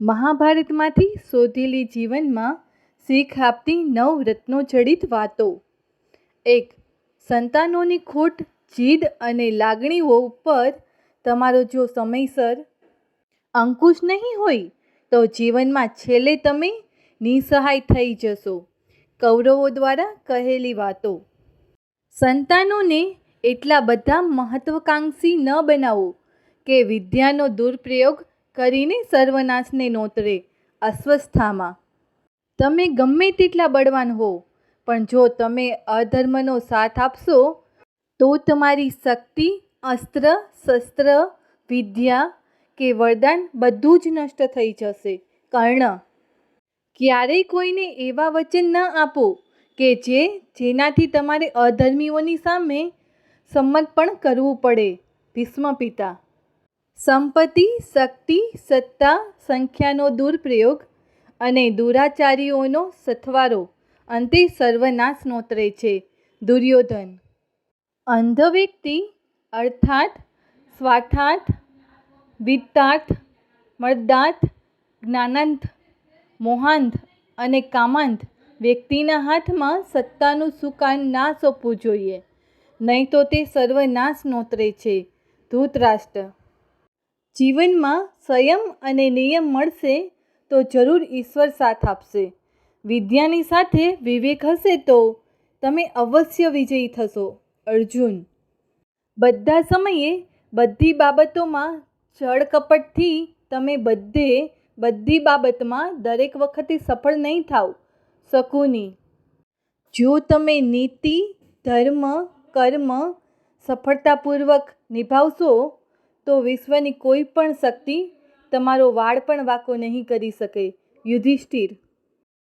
મહાભારતમાંથી શોધેલી જીવનમાં શીખ આપતી નવ રત્નોજડિત વાતો. એક, સંતાનોની ખોટ, જીદ અને લાગણીઓ ઉપર તમારો જો સમયસર અંકુશ નહીં હોય, તો જીવનમાં છેલ્લે તમે નિસહાય થઈ જશો, કૌરવો દ્વારા કહેલી વાતો. સંતાનોને એટલા બધા મહત્વકાંક્ષી ન બનાવો કે વિદ્યાનો દુરુપયોગ કરીને સર્વનાશને નોતરે અસ્વસ્થામાં. તમે ગમે તેટલા બળવાન હો પણ જો તમે અધર્મનો સાથ આપશો, તો તમારી શક્તિ, અસ્ત્ર, શસ્ત્ર, વિદ્યા કે વરદાન બધું જ નષ્ટ થઈ જશે. કર્ણ. ક્યારેય કોઈને એવા વચન ન આપો કે જે જેનાથી તમારે અધર્મીઓની સામે સંમત પણ કરવું પડે. ભીષ્મ પિતા સંપત્તિ, શક્તિ, સત્તા, સંખ્યાનો દુરુપયોગ અને દુરાચારીઓનો સથવારો અંતે સર્વનાશ નોતરે છે. દુર્યોધન. અંધ વ્યક્તિ અર્થાત સ્વાર્થાર્થ, વિત્તાર્થ, મર્દાર્થ જ્ઞાનાંત મોહાંત અને કામાંત વ્યક્તિના હાથમાં સત્તાનું સુકાન ના સોંપવું જોઈએ. નહીં તો તે સર્વનાશ નોતરે છે. ધૃતરાષ્ટ્ર. જીવનમાં સંયમ અને નિયમ મળશે તો જરૂર ઈશ્વર સાથ આપશે. વિદ્યાની સાથે વિવેક હશે તો તમે અવશ્ય વિજયી થશો. અર્જુન, બધા સમયે બધી બાબતોમાં જળકપટથી તમે બધે બધી બાબતમાં દરેક વખતે સફળ નહીં થાવ. શકુની, જો તમે નીતિ, ધર્મ, કર્મ સફળતાપૂર્વક નિભાવશો તો વિશ્વની કોઈ પણ શક્તિ તમારો વાળ પણ વાંકો નહીં કરી શકે. યુધિષ્ઠિર